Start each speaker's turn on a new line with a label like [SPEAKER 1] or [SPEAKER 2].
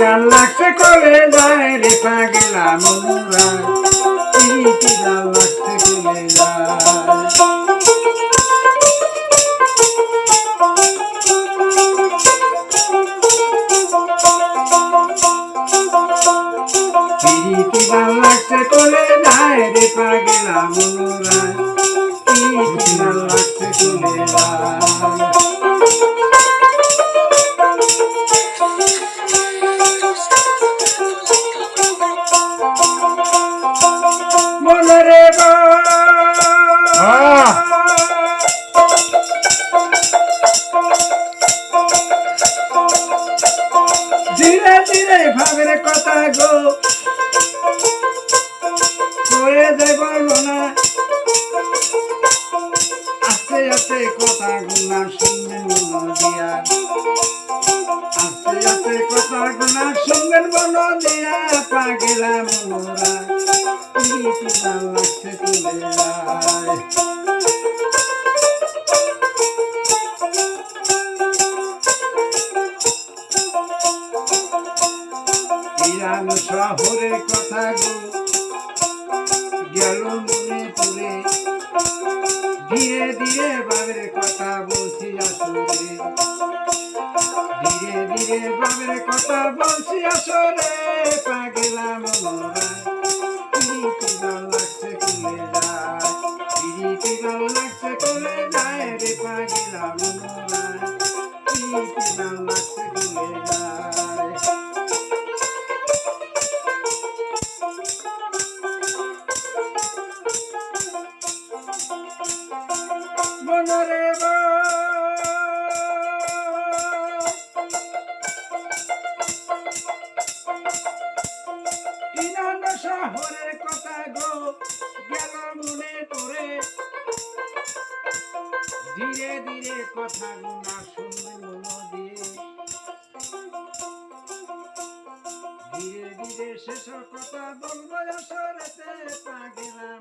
[SPEAKER 1] গান লাগছে কলে যায় রে পাগলা মনুরা প্রীতি গান লাগছে কলে যায় প্রীতি গান লাগছে কলে যায় রে পাগলা মনুরা প্রীতি গান লাগছে কলে যায়। ভাবের কথা গো। করে দেব না আস্তে আস্তে কথা গুনা শুনবেন দিয়া। আস্তে আস্তে কথা গুনা শুনবেন মন দিয়া, পাগেলা মনোরা লাগছে তুলে ইরান শহরের কথা গো। গেল মনে পড়ে ধীরে ধীরে বাবের কথা বলছি আসরে। ধীরে ধীরে বাবের কথা বলছি আসরে। পাগেলাম মনোরা, পিরিতি গান লাগছে কুলে যায়। পিরিতি গান লাগছে কুলে যায় রে পাগেলাম মনোরা, পিরিতি গান লাগছে কুলে যায়। মনরে ইনান শহরের কথা গো, গেল মনে পড়ে। ধীরে ধীরে কথা গুনা শুনবে মন দিয়ে। ধীরে ধীরে শেষ কথা বলব আসরেতে পাগেলাম